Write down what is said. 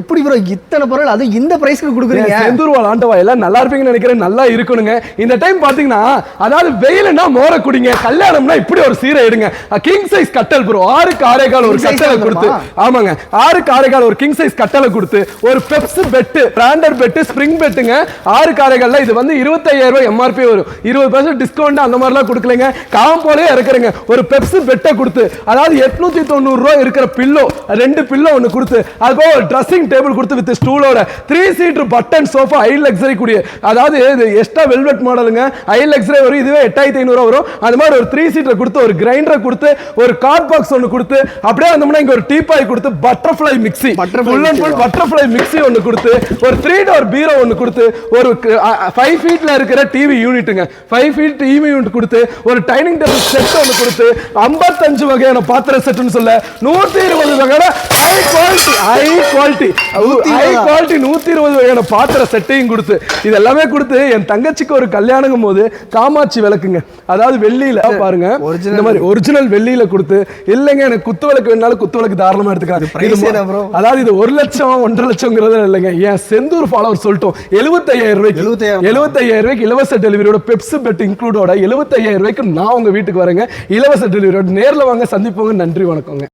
எப்படி ப்ரோ இத்தனை பொருள் அது இந்த பிரைஸ்க்கு கொடுக்குறீங்க? செந்தூர் வாழ் ஆண்டவா எல்லாம் நல்லா இருப்பீங்கன்னு நினைக்கிறேன் நல்லா இருக்கணுங்க. இந்த டைம் பாத்தீங்கன்னா அதாவது வெயிலுன்னா மோர குடிங்க கல்யாணம்னா இப்படி ஒரு சீரை எடுங்க. கிங் சைஸ் கட்டல் ப்ரோ ஆறு காரைக்கால் ஒரு கட்டளை கொடுத்து? ஆமாங்க ஆறு காரைக்கால் ஒரு கிங் சைஸ் கட்டளை கொடுத்து ஒரு Peps bed branded bed spring பெட்டுங்க ஆறு காரைக்கால்ல இது வந்து இருபத்தையாயிரம் ரூபாய் எம்ஆர்பி வரும். இருபது பர்சன்ட் டிஸ்கவுண்ட் அந்த மாதிரிலாம் கொடுக்கலைங்க. காம்போலே இறக்குறேங்க. ஒரு பெப்ஸ் பெட்டை கொடுத்து அதாவது எட்நூத்தி தொண்ணூறு ரூபாய் இருக்கிற பில்லோ ரெண்டு பில்லோ ஒன்று கொடுத்து அது போக ஒரு ட்ரெஸ்ஸிங் டேபிள் கொடுத்து வித் ஸ்டூலோட த்ரீ சீட்டர் பட்டன் சோஃபா ஐ லக்ஸரி கூடிய அதாவது இது எக்ஸ்ட்ரா வெல்வெட் மாடலுங்க ஐ லக்ஸரி வரும் இதுவே எட்டாயிரத்தி ஐநூறு வரும். அது மாதிரி ஒரு த்ரீ சீட்டர் கொடுத்து ஒரு கிரைண்டரை கொடுத்து ஒரு கார்ட் பாக்ஸ் ஒன்று கொடுத்து அப்படியே வந்தோம்னா இங்க ஒரு டீபாய் கொடுத்து butterfly mixie Butterfly full and full butterfly mixie ஒன்று கொடுத்து ஒரு த்ரீ டோர் பீரோ ஒன்று கொடுத்து ஒரு ஃபைவ் ஃபீட்ல இருக்கிற டிவி யூனிட்டுங்க ஃபைவ் ஃபீட் டிவி யூனிட் கொடுத்து ஒரு டைனிங் டேபிள் செட் ஒன்று கொடுத்து ஐம்பத்தஞ்சு வகையான பாத்திர செட்டுன்னு சொல்ல நூத்தி இருபது வகையான high quality high quality high quality நூத்தி இருபது வகையான பாத்திர செட்டையும் கொடுத்து. இது எல்லாமே கொடுத்து என் தங்கச்சிக்கு ஒரு கல்யாணங்கும் போது காமாட்சி விளக்குங்க. அதாவது வெள்ளியில பாருங்க. இந்த மாதிரி ஒரிஜினல் வெள்ளியில கொடுத்து இல்லைங்க எனக்கு குத்து விளக்கு வேணாலும் குத்து விளக்கு தாராளமா எடுத்துக்கலாம்? அதாவது இது ஒரு லட்சம் ஒன்றரை லட்சங்கிறது இல்லைங்க. என் செந்தூர் ஃபாலோவர் சொல்லிட்டோம். எழுபத்தையாயிரம் ரூபாய்க்கு. 75,000 எழுபத்தையாயிரம் ரூபாய்க்கு இலவச டெலிவரியோட பெப்ஸ் பெட் இன்க்ளூடோட எழுபத்தையாயிரம் ரூபாய்க்கு நான் உங்க வீட்டுக்கு வரேங்க. இலவச டெலிவரியோட நேர்ல வாங்க சந்திப்போங்க. நன்றி வணக்கங்க.